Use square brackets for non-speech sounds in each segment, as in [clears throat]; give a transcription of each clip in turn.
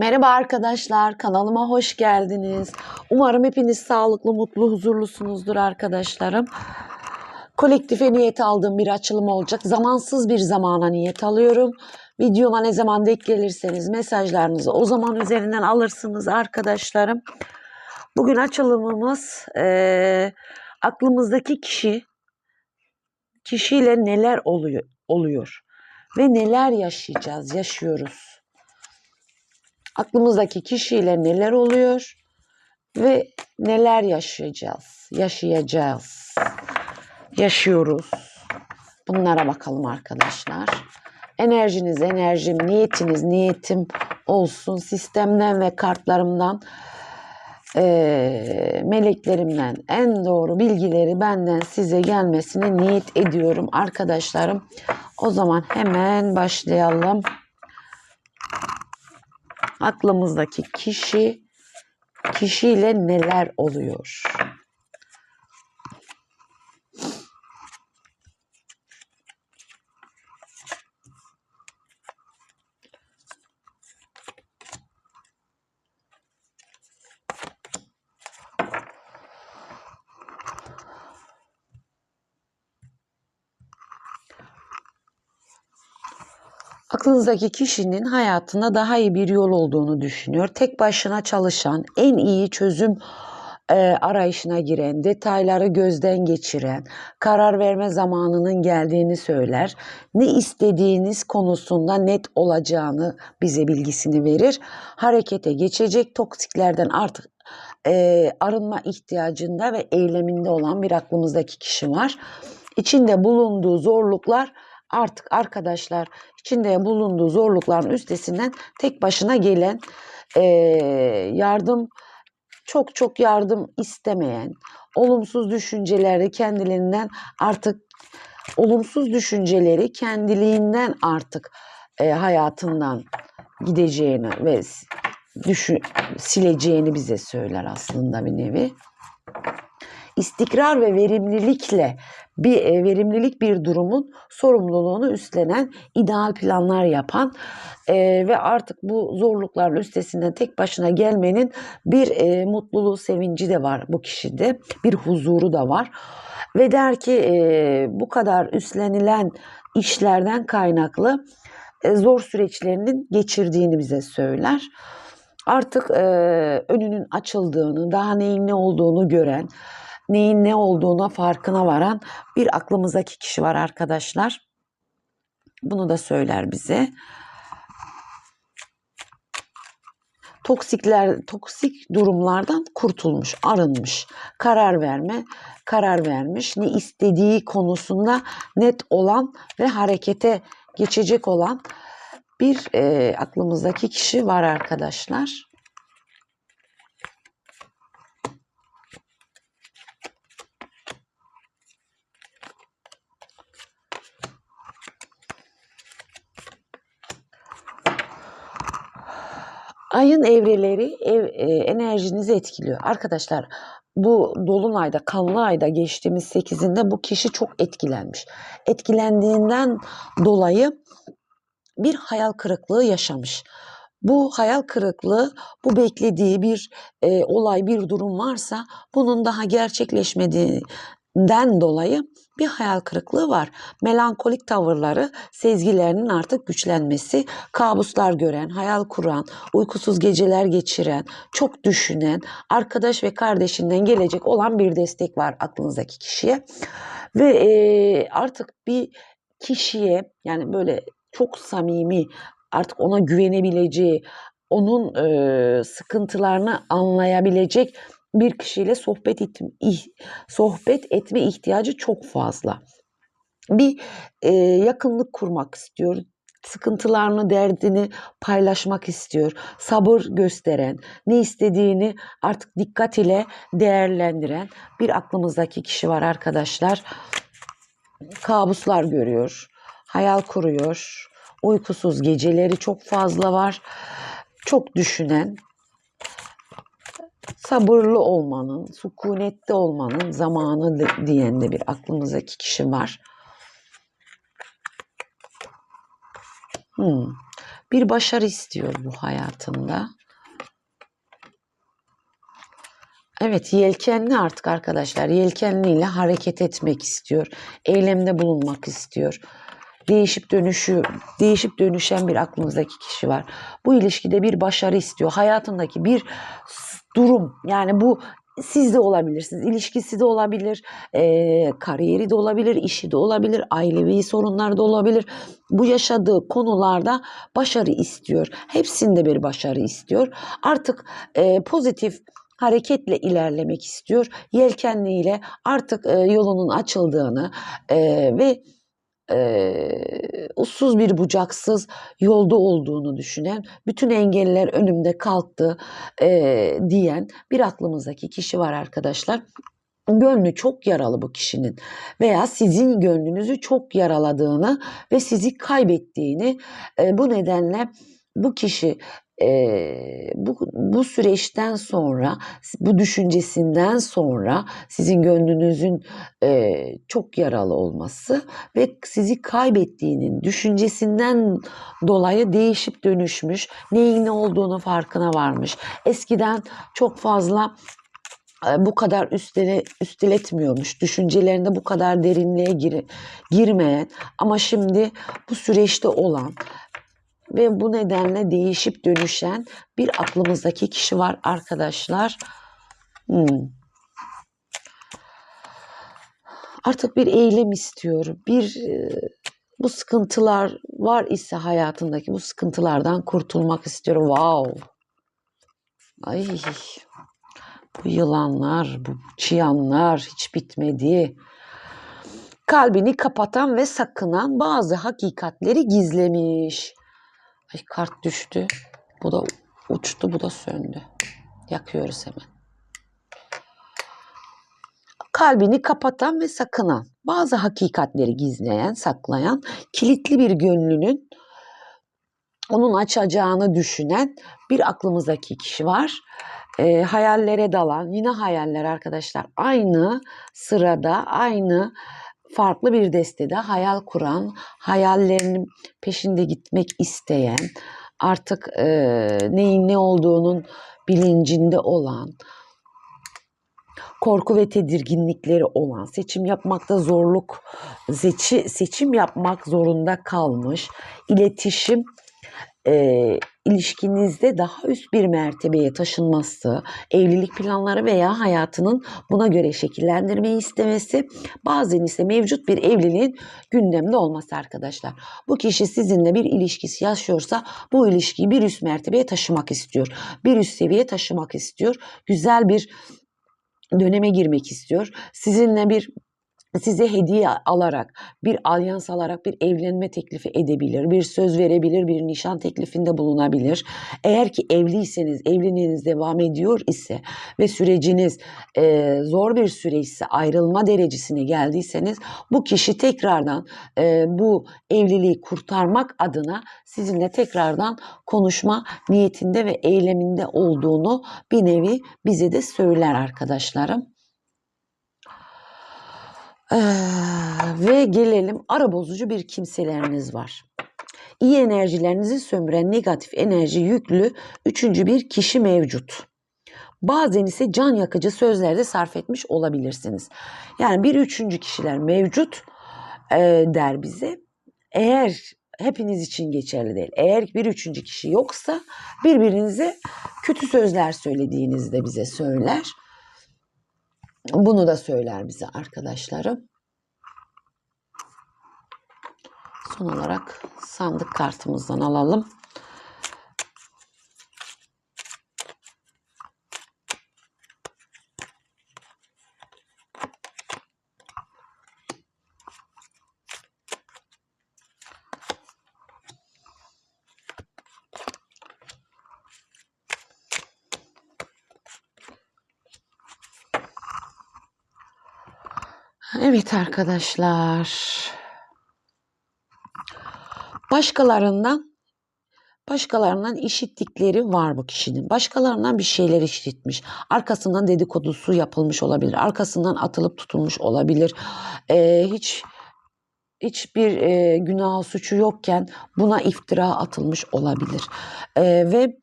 Merhaba arkadaşlar, kanalıma hoş geldiniz. Umarım hepiniz sağlıklı, mutlu, huzurlusunuzdur arkadaşlarım. Kolektife niyet aldığım bir açılım olacak. Zamansız bir zamana niyet alıyorum. Videoma ne zaman denk gelirseniz mesajlarınızı o zaman üzerinden alırsınız arkadaşlarım. Bugün açılımımız eee, aklımızdaki kişi, kişiyle neler oluyor, oluyor ve neler yaşayacağız, yaşıyoruz aklımızdaki kişiyle neler oluyor ve neler yaşayacağız, yaşayacağız, yaşıyoruz. Bunlara bakalım arkadaşlar. Enerjiniz enerjim, niyetiniz niyetim olsun. Sistemden ve kartlarımdan, eee, meleklerimden en doğru bilgileri benden size gelmesine niyet ediyorum arkadaşlarım. O zaman hemen başlayalım aklımızdaki kişi kişiyle neler oluyor? Aklınızdaki kişinin hayatında daha iyi bir yol olduğunu düşünüyor. Tek başına çalışan, en iyi çözüm e, arayışına giren, detayları gözden geçiren, karar verme zamanının geldiğini söyler. Ne istediğiniz konusunda net olacağını bize bilgisini verir. Harekete geçecek, toksiklerden artık e, arınma ihtiyacında ve eyleminde olan bir aklımızdaki kişi var. İçinde bulunduğu zorluklar artık arkadaşlar içinde bulunduğu zorlukların üstesinden tek başına gelen e, yardım çok çok yardım istemeyen olumsuz düşünceleri kendilerinden artık olumsuz düşünceleri kendiliğinden artık e, hayatından gideceğini ve düşün, sileceğini bize söyler aslında bir nevi. İstikrar ve verimlilikle bir e, verimlilik bir durumun sorumluluğunu üstlenen, ideal planlar yapan e, ve artık bu zorlukların üstesinden tek başına gelmenin bir e, mutluluğu, sevinci de var bu kişide. Bir huzuru da var. Ve der ki bu kadar üstlenilen işlerden kaynaklı zor süreçlerinin geçirdiğini bize söyler. Artık e, önünün açıldığını, daha neyin ne olduğunu gören, neyin ne olduğuna farkına varan bir aklımızdaki kişi var arkadaşlar. Bunu da söyler bize. Toksikler, toksik durumlardan kurtulmuş, arınmış, karar verme, karar vermiş, ne istediği konusunda net olan ve harekete geçecek olan bir e, aklımızdaki kişi var arkadaşlar. Ayın evreleri ev, e, enerjinizi etkiliyor. Arkadaşlar bu dolunayda, kanlı ayda geçtiğimiz 8'inde bu kişi çok etkilenmiş. Etkilendiğinden dolayı bir hayal kırıklığı yaşamış. Bu hayal kırıklığı, bu beklediği bir e, olay, bir durum varsa bunun daha gerçekleşmediği den dolayı bir hayal kırıklığı var. Melankolik tavırları, sezgilerinin artık güçlenmesi, kabuslar gören, hayal kuran, uykusuz geceler geçiren, çok düşünen, arkadaş ve kardeşinden gelecek olan bir destek var aklınızdaki kişiye. Ve e, artık bir kişiye yani böyle çok samimi, artık ona güvenebileceği, onun e, sıkıntılarını anlayabilecek bir kişiyle sohbet et, sohbet etme ihtiyacı çok fazla. Bir e, yakınlık kurmak istiyor. Sıkıntılarını, derdini paylaşmak istiyor. Sabır gösteren, ne istediğini artık dikkat ile değerlendiren bir aklımızdaki kişi var arkadaşlar. Kabuslar görüyor, hayal kuruyor, uykusuz geceleri çok fazla var. Çok düşünen, sabırlı olmanın, sükunette olmanın zamanı diyen de bir aklımızdaki kişi var. Hmm. bir başarı istiyor bu hayatında. Evet yelkenli artık arkadaşlar. Yelkenliyle hareket etmek istiyor. Eylemde bulunmak istiyor. Değişip dönüşü, değişip dönüşen bir aklınızdaki kişi var. Bu ilişkide bir başarı istiyor. Hayatındaki bir durum yani bu siz de olabilirsiniz. İlişkisi de olabilir, e, kariyeri de olabilir, işi de olabilir, ailevi sorunlar da olabilir. Bu yaşadığı konularda başarı istiyor. Hepsinde bir başarı istiyor. Artık e, pozitif hareketle ilerlemek istiyor. Yelkenliyle artık e, yolunun açıldığını e, ve e, ussuz bir bucaksız yolda olduğunu düşünen, bütün engeller önümde kalktı e, diyen bir aklımızdaki kişi var arkadaşlar. Gönlü çok yaralı bu kişinin veya sizin gönlünüzü çok yaraladığını ve sizi kaybettiğini e, bu nedenle bu kişi e, bu, bu süreçten sonra, bu düşüncesinden sonra sizin gönlünüzün e, çok yaralı olması ve sizi kaybettiğinin düşüncesinden dolayı değişip dönüşmüş, neyin ne olduğunu farkına varmış. Eskiden çok fazla bu kadar üstele, üsteletmiyormuş. Düşüncelerinde bu kadar derinliğe gir, girmeyen ama şimdi bu süreçte olan ve bu nedenle değişip dönüşen bir aklımızdaki kişi var arkadaşlar. Hmm. Artık bir eylem istiyorum. Bir bu sıkıntılar var ise hayatındaki bu sıkıntılardan kurtulmak istiyorum. Wow. Ay. Bu yılanlar, bu çıyanlar hiç bitmedi. Kalbini kapatan ve sakınan bazı hakikatleri gizlemiş. Ay kart düştü. Bu da uçtu, bu da söndü. Yakıyoruz hemen. Kalbini kapatan ve sakınan, bazı hakikatleri gizleyen, saklayan, kilitli bir gönlünün onun açacağını düşünen bir aklımızdaki kişi var. E, hayallere dalan, yine hayaller arkadaşlar. Aynı sırada, aynı farklı bir destede hayal kuran, hayallerinin peşinde gitmek isteyen, artık e, neyin ne olduğunun bilincinde olan, korku ve tedirginlikleri olan, seçim yapmakta zorluk, seçi, seçim yapmak zorunda kalmış, iletişim e, ilişkinizde daha üst bir mertebeye taşınması, evlilik planları veya hayatının buna göre şekillendirmeyi istemesi, bazen ise mevcut bir evliliğin gündemde olması arkadaşlar. Bu kişi sizinle bir ilişkisi yaşıyorsa bu ilişkiyi bir üst mertebeye taşımak istiyor. Bir üst seviyeye taşımak istiyor. Güzel bir döneme girmek istiyor. Sizinle bir size hediye alarak, bir alyans alarak bir evlenme teklifi edebilir, bir söz verebilir, bir nişan teklifinde bulunabilir. Eğer ki evliyseniz, evliliğiniz devam ediyor ise ve süreciniz e, zor bir süreçse, ayrılma derecesine geldiyseniz bu kişi tekrardan e, bu evliliği kurtarmak adına sizinle tekrardan konuşma niyetinde ve eyleminde olduğunu bir nevi bize de söyler arkadaşlarım. Ee, ve gelelim ara bozucu bir kimseleriniz var. İyi enerjilerinizi sömüren negatif enerji yüklü üçüncü bir kişi mevcut. Bazen ise can yakıcı sözlerde sarf etmiş olabilirsiniz. Yani bir üçüncü kişiler mevcut e, der bize. Eğer hepiniz için geçerli değil. Eğer bir üçüncü kişi yoksa birbirinize kötü sözler söylediğinizde bize söyler. Bunu da söyler bize arkadaşlarım. Son olarak sandık kartımızdan alalım. Evet arkadaşlar. Başkalarından başkalarından işittikleri var bu kişinin. Başkalarından bir şeyler işitmiş. Arkasından dedikodusu yapılmış olabilir. Arkasından atılıp tutulmuş olabilir. Ee, hiç hiçbir e, günah suçu yokken buna iftira atılmış olabilir. E, ve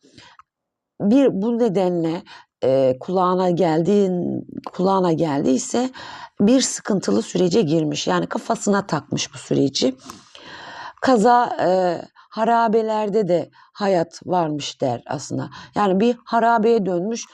bir bu nedenle e, kulağına geldiğin kulağına geldiyse bir sıkıntılı sürece girmiş. Yani kafasına takmış bu süreci. Kaza e, harabelerde de hayat varmış der aslında. Yani bir harabeye dönmüş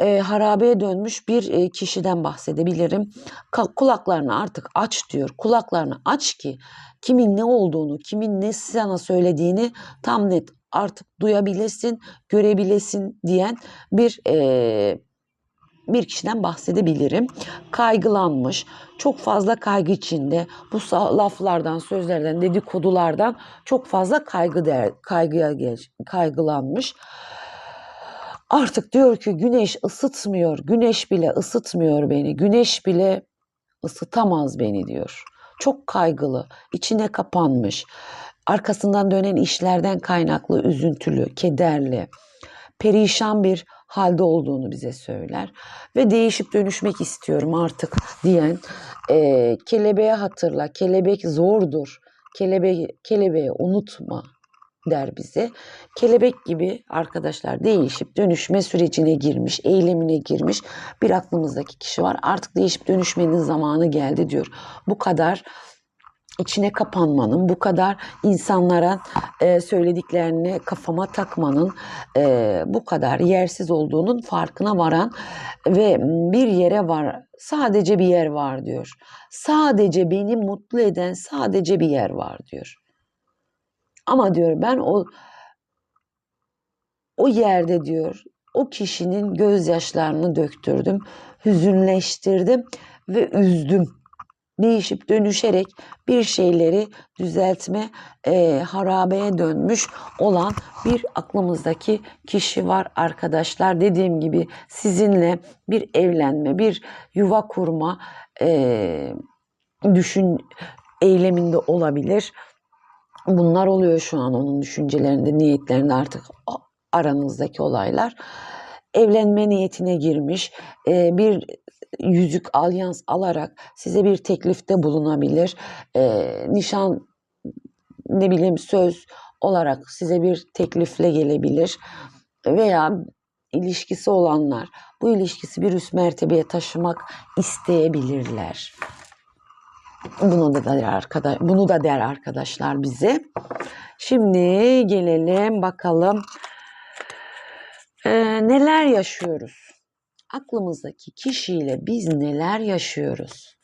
e, harabeye dönmüş bir e, kişiden bahsedebilirim. Ka- kulaklarını artık aç diyor. Kulaklarını aç ki kimin ne olduğunu, kimin ne sana söylediğini tam net artık duyabilesin, görebilesin diyen bir e, bir kişiden bahsedebilirim. Kaygılanmış, çok fazla kaygı içinde. Bu laflardan, sözlerden, dedikodulardan çok fazla kaygı der, kaygıya geç, kaygılanmış. Artık diyor ki güneş ısıtmıyor, güneş bile ısıtmıyor beni, güneş bile ısıtamaz beni diyor. Çok kaygılı, içine kapanmış, arkasından dönen işlerden kaynaklı üzüntülü, kederli, perişan bir halde olduğunu bize söyler. Ve değişip dönüşmek istiyorum artık diyen e, kelebeğe hatırla, kelebek zordur, kelebe kelebeği unutma der bize. Kelebek gibi arkadaşlar değişip dönüşme sürecine girmiş, eylemine girmiş bir aklımızdaki kişi var. Artık değişip dönüşmenin zamanı geldi diyor. Bu kadar içine kapanmanın, bu kadar insanlara e, söylediklerini kafama takmanın e, bu kadar yersiz olduğunun farkına varan ve bir yere var, sadece bir yer var diyor. Sadece beni mutlu eden sadece bir yer var diyor. Ama diyor ben o o yerde diyor o kişinin gözyaşlarını döktürdüm, hüzünleştirdim ve üzdüm. Değişip dönüşerek bir şeyleri düzeltme, e, harabeye dönmüş olan bir aklımızdaki kişi var arkadaşlar. Dediğim gibi sizinle bir evlenme, bir yuva kurma e, düşün eyleminde olabilir. Bunlar oluyor şu an onun düşüncelerinde, niyetlerinde artık aranızdaki olaylar. Evlenme niyetine girmiş, e, bir yüzük, alyans alarak size bir teklifte bulunabilir. E, nişan, ne bileyim söz olarak size bir teklifle gelebilir. Veya ilişkisi olanlar bu ilişkisi bir üst mertebeye taşımak isteyebilirler. Bunu da der arkadaş, bunu da der arkadaşlar bize. Şimdi gelelim bakalım ee, neler yaşıyoruz? Aklımızdaki kişiyle biz neler yaşıyoruz?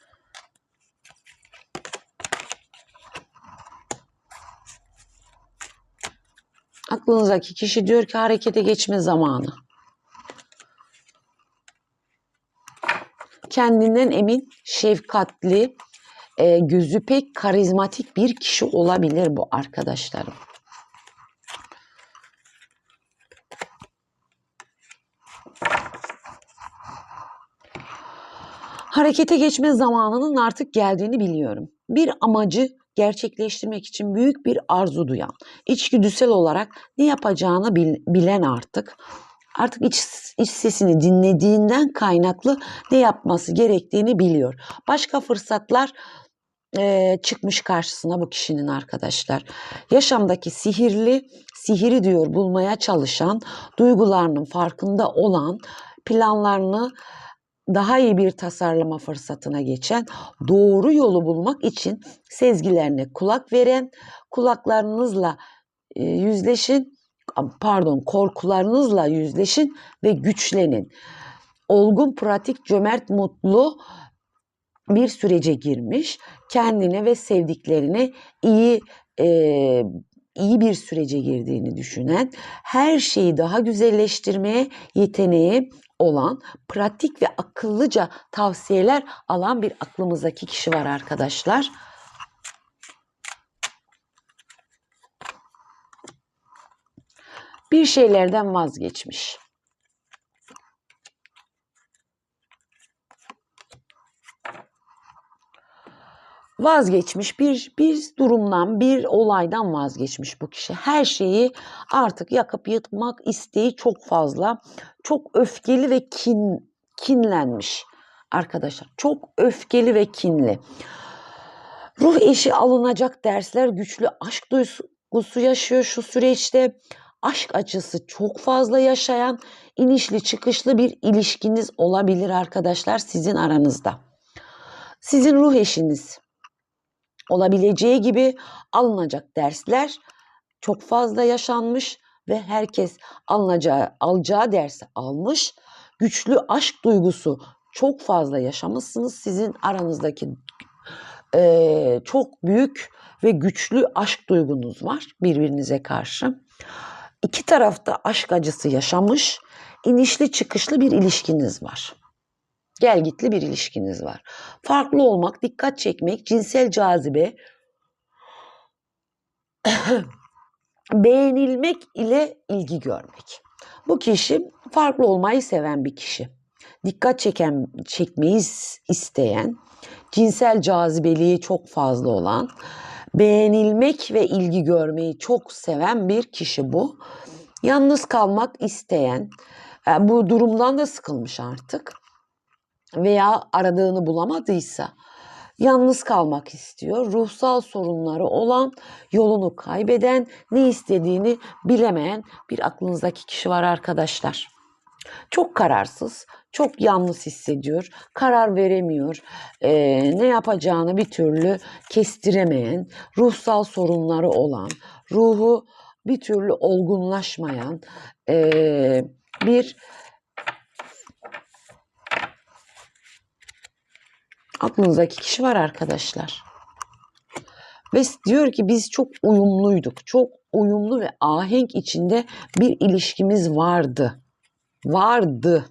Aklınızdaki kişi diyor ki harekete geçme zamanı. Kendinden emin, şefkatli, e, gözü pek karizmatik bir kişi olabilir bu arkadaşlarım. Harekete geçme zamanının artık geldiğini biliyorum. Bir amacı gerçekleştirmek için büyük bir arzu duyan, içgüdüsel olarak ne yapacağını bilen artık artık iç, iç sesini dinlediğinden kaynaklı ne yapması gerektiğini biliyor. Başka fırsatlar e, çıkmış karşısına bu kişinin arkadaşlar. Yaşamdaki sihirli, sihiri diyor bulmaya çalışan, duygularının farkında olan, planlarını daha iyi bir tasarlama fırsatına geçen, doğru yolu bulmak için sezgilerine kulak veren, kulaklarınızla e, yüzleşin, pardon korkularınızla yüzleşin ve güçlenin. Olgun, pratik, cömert, mutlu bir sürece girmiş. Kendine ve sevdiklerine iyi e, iyi bir sürece girdiğini düşünen, her şeyi daha güzelleştirmeye yeteneği olan, pratik ve akıllıca tavsiyeler alan bir aklımızdaki kişi var arkadaşlar. Bir şeylerden vazgeçmiş. Vazgeçmiş bir bir durumdan bir olaydan vazgeçmiş bu kişi. Her şeyi artık yakıp yıkmak isteği çok fazla. Çok öfkeli ve kin kinlenmiş arkadaşlar. Çok öfkeli ve kinli. Ruh eşi alınacak dersler güçlü aşk duygusu yaşıyor şu süreçte. Aşk acısı çok fazla yaşayan inişli çıkışlı bir ilişkiniz olabilir arkadaşlar sizin aranızda. Sizin ruh eşiniz olabileceği gibi alınacak dersler çok fazla yaşanmış ve herkes alınacağı, alacağı dersi almış. Güçlü aşk duygusu çok fazla yaşamışsınız. Sizin aranızdaki e, çok büyük ve güçlü aşk duygunuz var birbirinize karşı. İki tarafta aşk acısı yaşamış, inişli çıkışlı bir ilişkiniz var. Gel gitli bir ilişkiniz var. Farklı olmak, dikkat çekmek, cinsel cazibe, [clears throat] beğenilmek ile ilgi görmek. Bu kişi farklı olmayı seven bir kişi. Dikkat çeken, çekmeyi isteyen, cinsel cazibeliği çok fazla olan, beğenilmek ve ilgi görmeyi çok seven bir kişi bu. Yalnız kalmak isteyen, e, bu durumdan da sıkılmış artık veya aradığını bulamadıysa yalnız kalmak istiyor. Ruhsal sorunları olan, yolunu kaybeden, ne istediğini bilemeyen bir aklınızdaki kişi var arkadaşlar. Çok kararsız, çok yalnız hissediyor, karar veremiyor, e, ne yapacağını bir türlü kestiremeyen, ruhsal sorunları olan, ruhu bir türlü olgunlaşmayan e, bir aklınızdaki kişi var arkadaşlar. Ve diyor ki biz çok uyumluyduk. Çok uyumlu ve ahenk içinde bir ilişkimiz vardı. Vardı.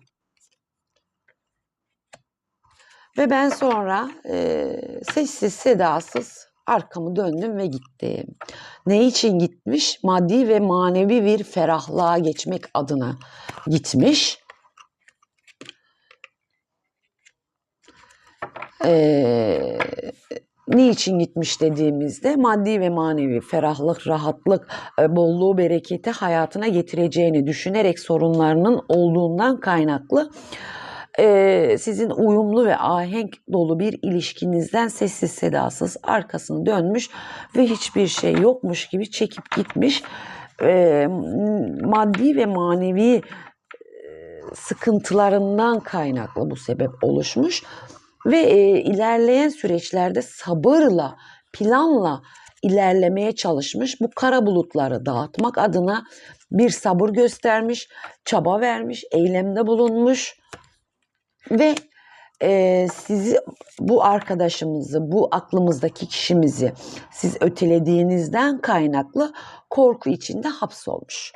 Ve ben sonra e, sessiz sedasız arkamı döndüm ve gittim. Ne için gitmiş? Maddi ve manevi bir ferahlığa geçmek adına gitmiş. Ee, niçin gitmiş dediğimizde maddi ve manevi ferahlık, rahatlık, e, bolluğu, bereketi hayatına getireceğini düşünerek sorunlarının olduğundan kaynaklı sizin uyumlu ve ahenk dolu bir ilişkinizden sessiz sedasız arkasını dönmüş ve hiçbir şey yokmuş gibi çekip gitmiş. Maddi ve manevi sıkıntılarından kaynaklı bu sebep oluşmuş ve e, ilerleyen süreçlerde sabırla, planla ilerlemeye çalışmış. Bu kara bulutları dağıtmak adına bir sabır göstermiş, çaba vermiş, eylemde bulunmuş ve e, sizi bu arkadaşımızı, bu aklımızdaki kişimizi siz ötelediğinizden kaynaklı korku içinde hapsolmuş.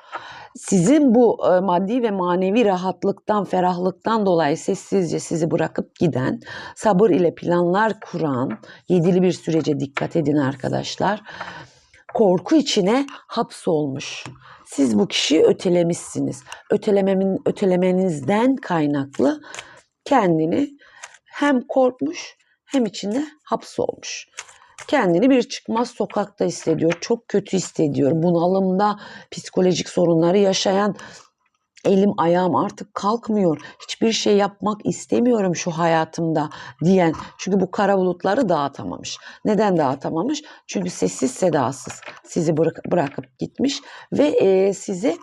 Sizin bu e, maddi ve manevi rahatlıktan, ferahlıktan dolayı sessizce sizi bırakıp giden, sabır ile planlar kuran, yedili bir sürece dikkat edin arkadaşlar. Korku içine hapsolmuş. Siz bu kişiyi ötelemişsiniz. Ötelememin, ötelemenizden kaynaklı kendini hem korkmuş hem içinde hapsolmuş. Kendini bir çıkmaz sokakta hissediyor. Çok kötü hissediyor. Bunalımda psikolojik sorunları yaşayan elim ayağım artık kalkmıyor. Hiçbir şey yapmak istemiyorum şu hayatımda diyen. Çünkü bu kara bulutları dağıtamamış. Neden dağıtamamış? Çünkü sessiz sedasız sizi bırak, bırakıp gitmiş ve e, sizi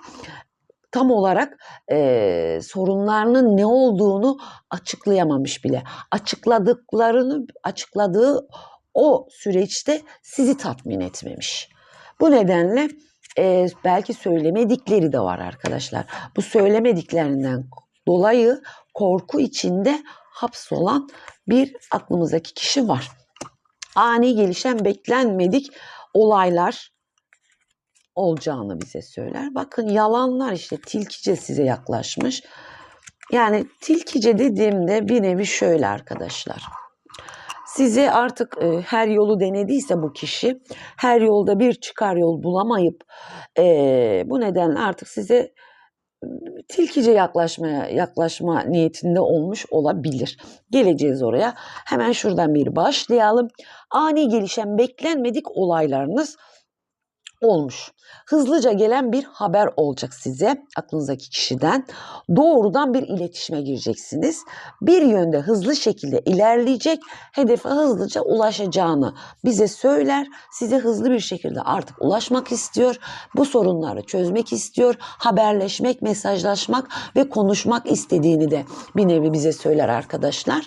tam olarak e, sorunlarının ne olduğunu açıklayamamış bile. Açıkladıklarını açıkladığı o süreçte sizi tatmin etmemiş. Bu nedenle e, belki söylemedikleri de var arkadaşlar. Bu söylemediklerinden dolayı korku içinde hapsolan bir aklımızdaki kişi var. Ani gelişen beklenmedik olaylar olacağını bize söyler. Bakın yalanlar işte tilkice size yaklaşmış. Yani tilkice dediğimde bir nevi şöyle arkadaşlar. Size artık e, her yolu denediyse bu kişi, her yolda bir çıkar yol bulamayıp e, bu nedenle artık size tilkice yaklaşmaya yaklaşma niyetinde olmuş olabilir. Geleceğiz oraya. Hemen şuradan bir başlayalım. Ani gelişen beklenmedik olaylarınız olmuş. Hızlıca gelen bir haber olacak size aklınızdaki kişiden. Doğrudan bir iletişime gireceksiniz. Bir yönde hızlı şekilde ilerleyecek, hedefe hızlıca ulaşacağını bize söyler. Size hızlı bir şekilde artık ulaşmak istiyor. Bu sorunları çözmek istiyor. Haberleşmek, mesajlaşmak ve konuşmak istediğini de bir nevi bize söyler arkadaşlar.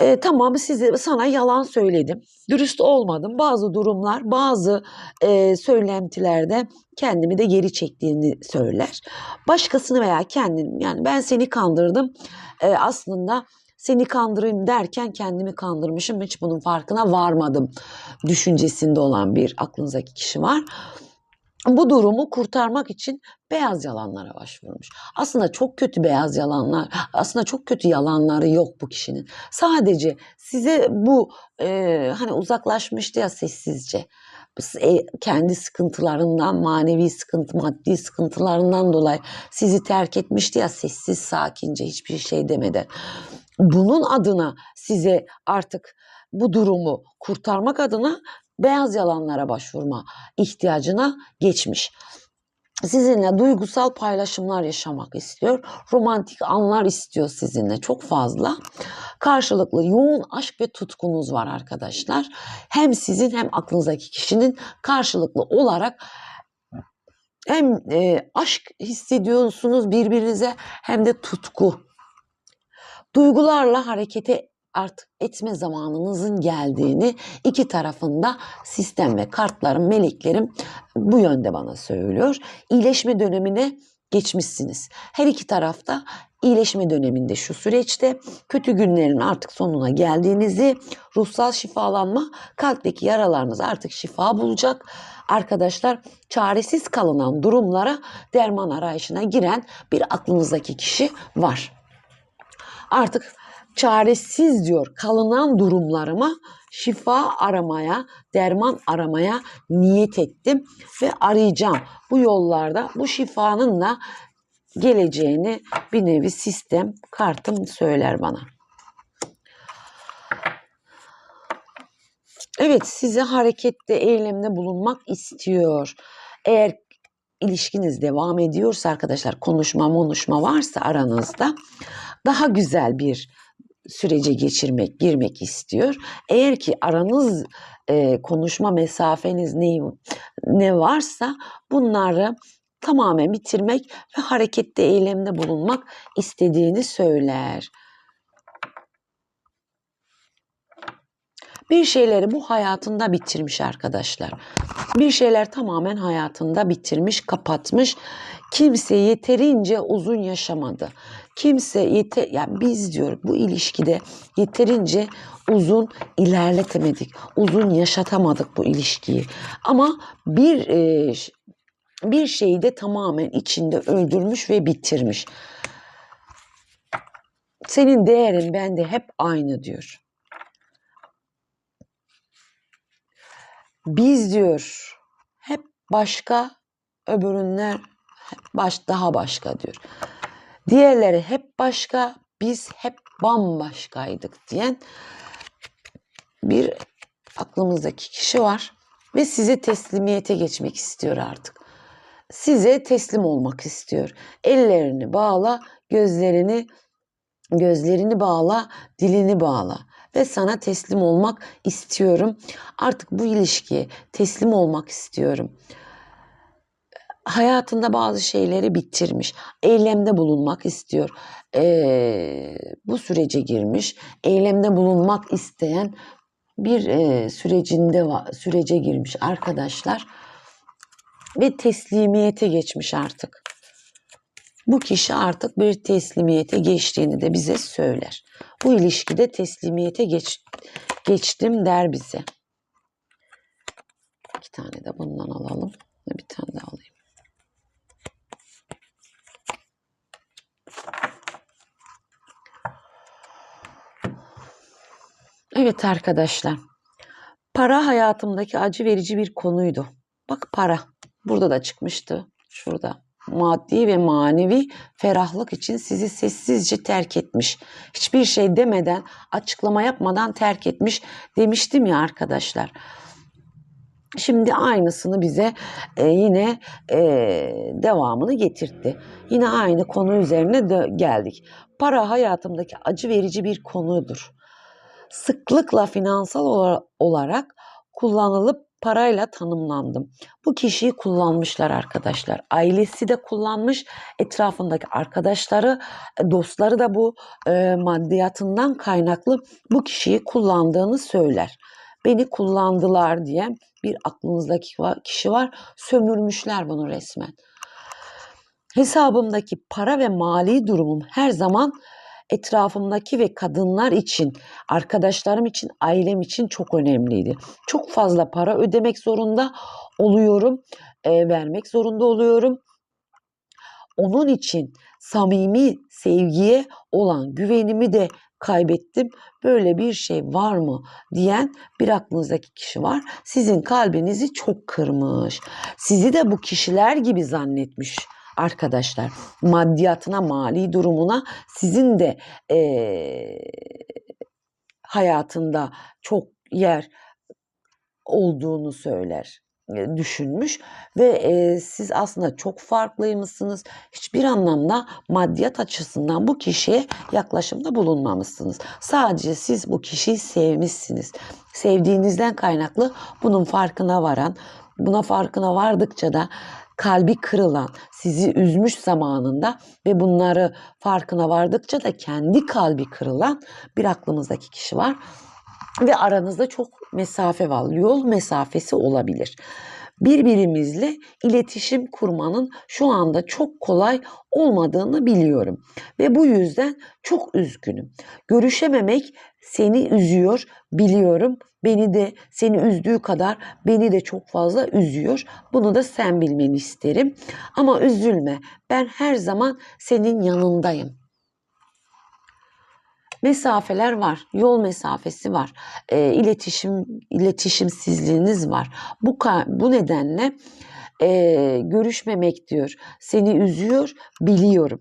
E, tamam size sana yalan söyledim. Dürüst olmadım. Bazı durumlar, bazı e, söylentilerde kendimi de geri çektiğini söyler. Başkasını veya kendini yani ben seni kandırdım. E, aslında seni kandırayım derken kendimi kandırmışım. Hiç bunun farkına varmadım düşüncesinde olan bir aklınızdaki kişi var bu durumu kurtarmak için beyaz yalanlara başvurmuş. Aslında çok kötü beyaz yalanlar, aslında çok kötü yalanları yok bu kişinin. Sadece size bu e, hani uzaklaşmıştı ya sessizce. E, kendi sıkıntılarından, manevi sıkıntı, maddi sıkıntılarından dolayı sizi terk etmişti ya sessiz, sakince, hiçbir şey demeden. Bunun adına size artık bu durumu kurtarmak adına beyaz yalanlara başvurma ihtiyacına geçmiş. Sizinle duygusal paylaşımlar yaşamak istiyor. Romantik anlar istiyor sizinle çok fazla. Karşılıklı yoğun aşk ve tutkunuz var arkadaşlar. Hem sizin hem aklınızdaki kişinin karşılıklı olarak hem e, aşk hissediyorsunuz birbirinize hem de tutku. Duygularla harekete artık etme zamanınızın geldiğini iki tarafında sistem ve kartlarım, meleklerim bu yönde bana söylüyor. İyileşme dönemine geçmişsiniz. Her iki tarafta iyileşme döneminde şu süreçte kötü günlerin artık sonuna geldiğinizi, ruhsal şifalanma, kalpteki yaralarınız artık şifa bulacak. Arkadaşlar çaresiz kalınan durumlara derman arayışına giren bir aklınızdaki kişi var. Artık çaresiz diyor kalınan durumlarıma şifa aramaya, derman aramaya niyet ettim ve arayacağım. Bu yollarda bu şifanın da geleceğini bir nevi sistem kartım söyler bana. Evet size harekette, eylemde bulunmak istiyor. Eğer ilişkiniz devam ediyorsa arkadaşlar konuşma konuşma varsa aranızda daha güzel bir sürece geçirmek, girmek istiyor. Eğer ki aranız e, konuşma mesafeniz ne, ne varsa bunları tamamen bitirmek ve harekette, eylemde bulunmak istediğini söyler. Bir şeyleri bu hayatında bitirmiş arkadaşlar. Bir şeyler tamamen hayatında bitirmiş, kapatmış. Kimse yeterince uzun yaşamadı. Kimse yeter yani biz diyor bu ilişkide yeterince uzun ilerletemedik. Uzun yaşatamadık bu ilişkiyi. Ama bir e, bir şeyi de tamamen içinde öldürmüş ve bitirmiş. Senin değerin bende hep aynı diyor. Biz diyor hep başka öbürünler baş daha başka diyor. Diğerleri hep başka, biz hep bambaşkaydık diyen bir aklımızdaki kişi var ve size teslimiyete geçmek istiyor artık. Size teslim olmak istiyor. Ellerini bağla, gözlerini gözlerini bağla, dilini bağla ve sana teslim olmak istiyorum. Artık bu ilişkiye teslim olmak istiyorum hayatında bazı şeyleri bitirmiş. Eylemde bulunmak istiyor. Ee, bu sürece girmiş. Eylemde bulunmak isteyen bir e, sürecinde sürece girmiş arkadaşlar ve teslimiyete geçmiş artık. Bu kişi artık bir teslimiyete geçtiğini de bize söyler. Bu ilişkide teslimiyete geç, geçtim der bize. İki tane de bundan alalım. Bir tane de alayım. Evet arkadaşlar. Para hayatımdaki acı verici bir konuydu. Bak para. Burada da çıkmıştı. Şurada. Maddi ve manevi ferahlık için sizi sessizce terk etmiş. Hiçbir şey demeden, açıklama yapmadan terk etmiş demiştim ya arkadaşlar. Şimdi aynısını bize e, yine e, devamını getirtti. Yine aynı konu üzerine dö- geldik. Para hayatımdaki acı verici bir konudur. Sıklıkla finansal ola- olarak kullanılıp parayla tanımlandım. Bu kişiyi kullanmışlar arkadaşlar. Ailesi de kullanmış, etrafındaki arkadaşları, e, dostları da bu e, maddiyatından kaynaklı bu kişiyi kullandığını söyler. Beni kullandılar diye bir aklınızdaki kişi var. Sömürmüşler bunu resmen. Hesabımdaki para ve mali durumum her zaman etrafımdaki ve kadınlar için, arkadaşlarım için, ailem için çok önemliydi. Çok fazla para ödemek zorunda oluyorum, e, vermek zorunda oluyorum. Onun için samimi sevgiye olan güvenimi de kaybettim. Böyle bir şey var mı diyen bir aklınızdaki kişi var. Sizin kalbinizi çok kırmış. Sizi de bu kişiler gibi zannetmiş arkadaşlar. Maddiyatına, mali durumuna sizin de eee, hayatında çok yer olduğunu söyler e, düşünmüş ve e, siz aslında çok farklıymışsınız. Hiçbir anlamda maddiyat açısından bu kişiye yaklaşımda bulunmamışsınız. Sadece siz bu kişiyi sevmişsiniz. Sevdiğinizden kaynaklı bunun farkına varan, buna farkına vardıkça da kalbi kırılan, sizi üzmüş zamanında ve bunları farkına vardıkça da kendi kalbi kırılan bir aklımızdaki kişi var ve aranızda çok mesafe var. Yol mesafesi olabilir. Birbirimizle iletişim kurmanın şu anda çok kolay olmadığını biliyorum ve bu yüzden çok üzgünüm. Görüşememek seni üzüyor biliyorum. Beni de seni üzdüğü kadar beni de çok fazla üzüyor. Bunu da sen bilmeni isterim. Ama üzülme. Ben her zaman senin yanındayım mesafeler var. Yol mesafesi var. E, iletişim iletişimsizliğiniz var. Bu bu nedenle e, görüşmemek diyor. Seni üzüyor, biliyorum.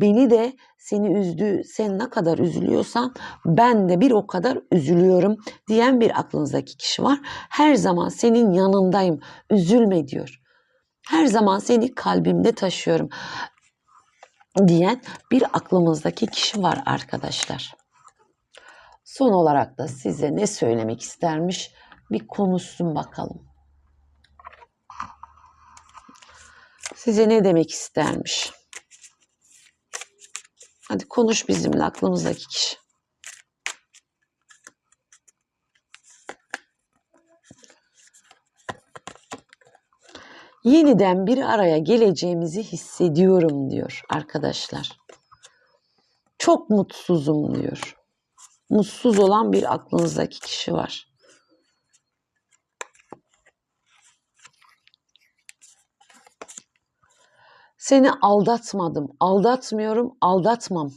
Beni de seni üzdü, sen ne kadar üzülüyorsan ben de bir o kadar üzülüyorum diyen bir aklınızdaki kişi var. Her zaman senin yanındayım, üzülme diyor. Her zaman seni kalbimde taşıyorum diyen bir aklımızdaki kişi var arkadaşlar. Son olarak da size ne söylemek istermiş bir konuşsun bakalım. Size ne demek istermiş? Hadi konuş bizimle aklımızdaki kişi. Yeniden bir araya geleceğimizi hissediyorum diyor arkadaşlar. Çok mutsuzum diyor. Mutsuz olan bir aklınızdaki kişi var. Seni aldatmadım, aldatmıyorum, aldatmam.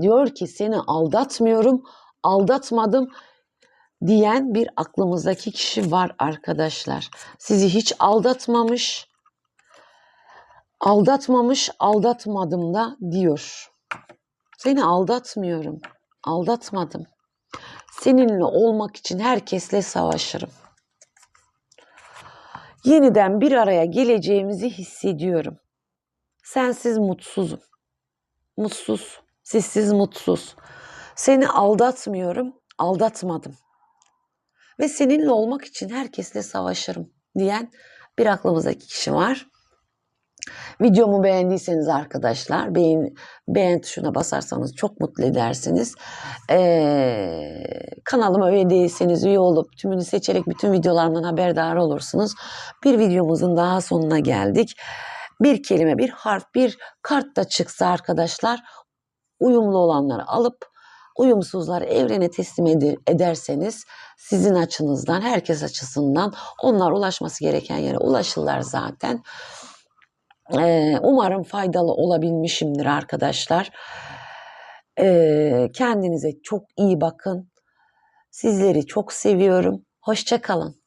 Diyor ki seni aldatmıyorum, aldatmadım diyen bir aklımızdaki kişi var arkadaşlar. Sizi hiç aldatmamış, aldatmamış, aldatmadım da diyor. Seni aldatmıyorum, aldatmadım. Seninle olmak için herkesle savaşırım. Yeniden bir araya geleceğimizi hissediyorum. Sensiz mutsuzum. Mutsuz, sizsiz mutsuz. Seni aldatmıyorum, aldatmadım. Ve seninle olmak için herkesle savaşırım diyen bir aklımızdaki kişi var. Videomu beğendiyseniz arkadaşlar beğen, beğen tuşuna basarsanız çok mutlu edersiniz. Ee, kanalıma üye değilseniz üye olup tümünü seçerek bütün videolarımdan haberdar olursunuz. Bir videomuzun daha sonuna geldik. Bir kelime, bir harf, bir kart da çıksa arkadaşlar uyumlu olanları alıp uyumsuzları evrene teslim ed- ederseniz sizin açınızdan, herkes açısından onlar ulaşması gereken yere ulaşırlar zaten. Ee, umarım faydalı olabilmişimdir arkadaşlar. Ee, kendinize çok iyi bakın. Sizleri çok seviyorum. Hoşça kalın.